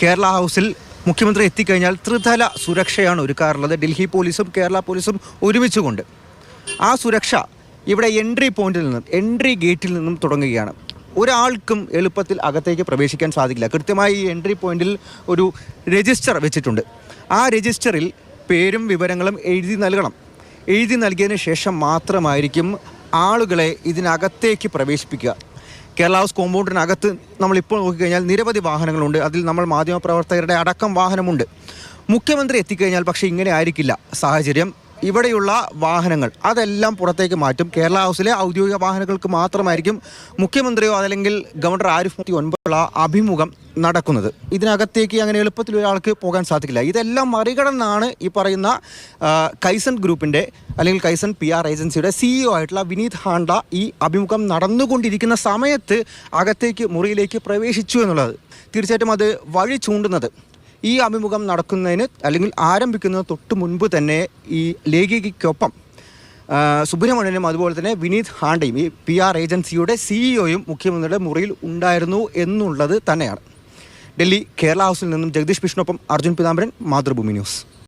കേരള ഹൗസിൽ മുഖ്യമന്ത്രി എത്തിക്കഴിഞ്ഞാൽ ത്രിതല സുരക്ഷയാണ് ഒരുക്കാറുള്ളത്. ഡൽഹി പോലീസും കേരള പോലീസും ഒരുമിച്ചുകൊണ്ട് ആ സുരക്ഷ ഇവിടെ എൻട്രി പോയിന്റിൽ നിന്നും എൻട്രി ഗേറ്റിൽ നിന്നും തുടങ്ങുകയാണ്. ഒരാൾക്കും എളുപ്പത്തിൽ അകത്തേക്ക് പ്രവേശിക്കാൻ സാധിക്കില്ല. കൃത്യമായി ഈ എൻട്രി പോയിന്റിൽ ഒരു രജിസ്റ്റർ വെച്ചിട്ടുണ്ട്. ആ രജിസ്റ്ററിൽ പേരും വിവരങ്ങളും എഴുതി നൽകണം. എഴുതി നൽകിയതിന് ശേഷം മാത്രമായിരിക്കും ആളുകളെ ഇതിനകത്തേക്ക് പ്രവേശിപ്പിക്കുക. കേരള ഹൗസ് കോമ്പൗണ്ടിനകത്ത് നമ്മളിപ്പോൾ നോക്കിക്കഴിഞ്ഞാൽ നിരവധി വാഹനങ്ങളുണ്ട്. അതിൽ നമ്മൾ മാധ്യമപ്രവർത്തകരുടെ അടക്കം വാഹനമുണ്ട്. മുഖ്യമന്ത്രി എത്തിക്കഴിഞ്ഞാൽ പക്ഷേ ഇങ്ങനെ ആയിരിക്കില്ല. സാഹചര്യം ഇവിടെയുള്ള വാഹനങ്ങൾ അതെല്ലാം പുറത്തേക്ക് മാറ്റും. കേരള ഹൗസിലെ ഔദ്യോഗിക വാഹനങ്ങൾക്ക് മാത്രമായിരിക്കും മുഖ്യമന്ത്രിയോ അതല്ലെങ്കിൽ ഗവർണർ ആരിഫ് മുഫ്തി ഒൻപതുള്ള അഭിമുഖം നടക്കുന്നത്. ഇതിനകത്തേക്ക് അങ്ങനെ എളുപ്പത്തിൽ ഒരാൾക്ക് പോകാൻ സാധിക്കില്ല. ഇതെല്ലാം മറികടന്നാണ് ഈ പറയുന്ന കൈസൺ ഗ്രൂപ്പിന്റെ അല്ലെങ്കിൽ കൈസൺ പി ആർ ഏജൻസിയുടെ സിഇഒ ആയിട്ടുള്ള വിനീത് ഹാണ്ട ഈ അഭിമുഖം നടന്നുകൊണ്ടിരിക്കുന്ന സമയത്ത് അകത്തേക്ക് മുറിയിലേക്ക് പ്രവേശിച്ചു എന്നുള്ളത്. തീർച്ചയായിട്ടും അത് വഴി ചൂണ്ടുന്നത് ഈ അഭിമുഖം നടക്കുന്നതിന് അല്ലെങ്കിൽ ആരംഭിക്കുന്നതിന് തൊട്ട് മുൻപ് തന്നെ ഈ ലേഖികയ്ക്കൊപ്പം സുബ്രഹ്മണ്യനും അതുപോലെ തന്നെ വിനീത് ഹാണ്ടയും ഈ പി ആർ ഏജൻസിയുടെ സിഇഒയും മുഖ്യമന്ത്രിയുടെ മുറിയിൽ ഉണ്ടായിരുന്നു എന്നുള്ളത് തന്നെയാണ്. ഡൽഹി കേരള ഹൗസിൽ നിന്നും ജഗദീഷ് വിഷ്ണുപ്പം അർജുൻ പിതാംബരൻ മാതൃഭൂമി ന്യൂസ്.